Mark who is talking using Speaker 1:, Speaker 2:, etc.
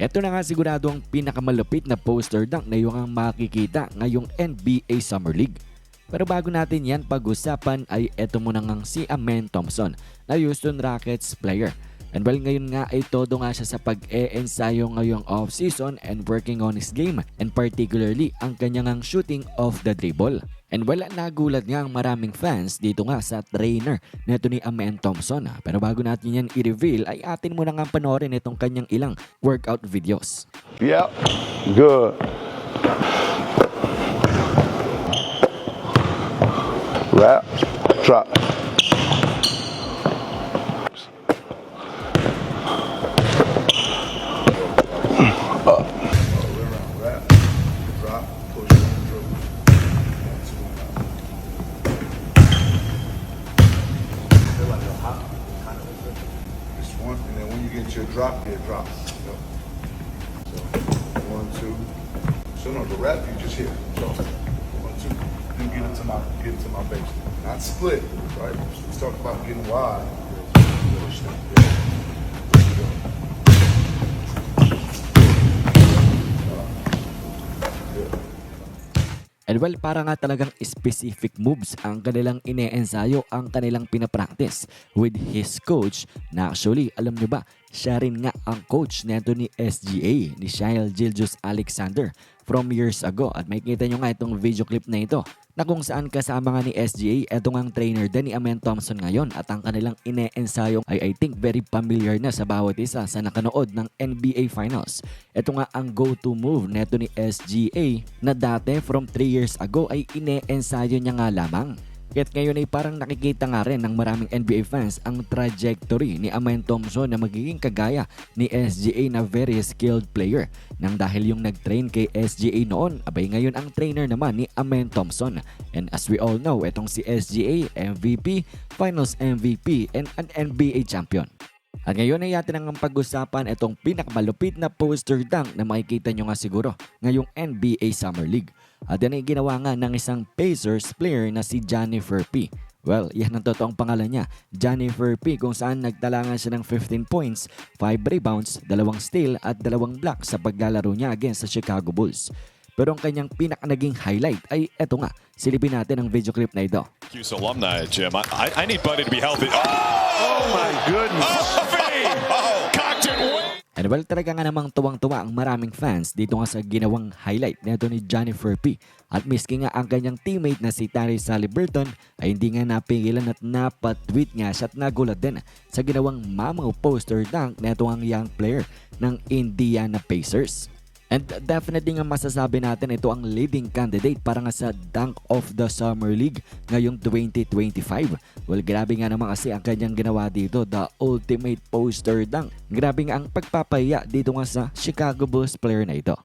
Speaker 1: Ito na nga sigurado ang pinakamalupit na poster dunk na iyong ang makikita ngayong NBA Summer League. Pero bago natin yan pag-usapan ay eto muna ngang si Amen Thompson na Houston Rockets player. And well ngayon nga ay todo nga siya sa pag-e-ensayo ngayong off-season and working on his game and particularly ang kanyang ang shooting off the dribble. And wala nagulat nga ang maraming fans dito nga sa trainer neto ni Amen Thompson. Pero bago natin yan i-reveal ay atin muna nga panoorin itong kanyang ilang workout videos.
Speaker 2: Yep. Good. Wrap. Drop. Up. Wrap. Drop. Push. One, and then when you get your drop, get drops. So, one, two. So no, the rep you just hit. So, one, two. Then get into my get into my base. Not split, right? Let's talk about getting wide. Yeah.
Speaker 1: And well, para nga talagang specific moves ang kanilang ine-ensayo, ang kanilang pinapractice with his coach na actually, alam nyo ba, siya rin nga ang coach neto ni SGA, ni Shail Gilgius Alexander from years ago. At makikita nyo nga itong video clip na ito na kung saan kasama nga ni SGA, eto nga ang trainer din ni Amen Thompson ngayon at ang kanilang ine-ensayo ay I think very familiar na sa bawat isa sa nakanood ng NBA Finals. Ito nga ang go-to move neto ni SGA na dati from 3 years ago ay ine-ensayo niya nga lamang. Kaya't ngayon ay parang nakikita nga rin ng maraming NBA fans ang trajectory ni Amen Thompson na magiging kagaya ni SGA na very skilled player. Nang dahil yung nag-train kay SGA noon, abay ngayon ang trainer naman ni Amen Thompson. And as we all know, itong si SGA, MVP, Finals MVP, and an NBA champion. At ngayon ay atin ang pag-usapan itong pinakamalupit na poster dunk na makikita nyo nga siguro ngayong NBA Summer League. At yan ay ginawa nga ng isang Pacers player na si Jennifer P. Well, yan ang totoong pangalan niya, Jennifer P. kung saan nagtala nga siya ng 15 points, 5 rebounds, 2 steal at 2 block sa paglalaro niya against sa Chicago Bulls. Pero ang kanyang pinaka naging highlight ay eto nga, silipin natin ang video clip na ito.
Speaker 3: Syracuse alumni, Jim. I, I, I need Buddy to be healthy. Oh,
Speaker 2: my goodness.
Speaker 3: oh,
Speaker 1: well, talaga nga namang tuwang-tuwa ang maraming fans dito nga sa ginawang highlight nito ni Jennifer P. At miski nga ang kanyang teammate na si Tyrese Halliburton ay hindi nga napigilan at napatweet nga siya at nagulat din sa ginawang mamaw poster dunk nito ang young player ng Indiana Pacers. And definitely nga masasabi natin ito ang leading candidate para nga sa Dunk of the Summer League ngayong 2025. Well, grabe nga naman kasi ang kanyang ginawa dito, the ultimate poster dunk. Grabe nga ang pagpapaya dito nga sa Chicago Bulls player na ito.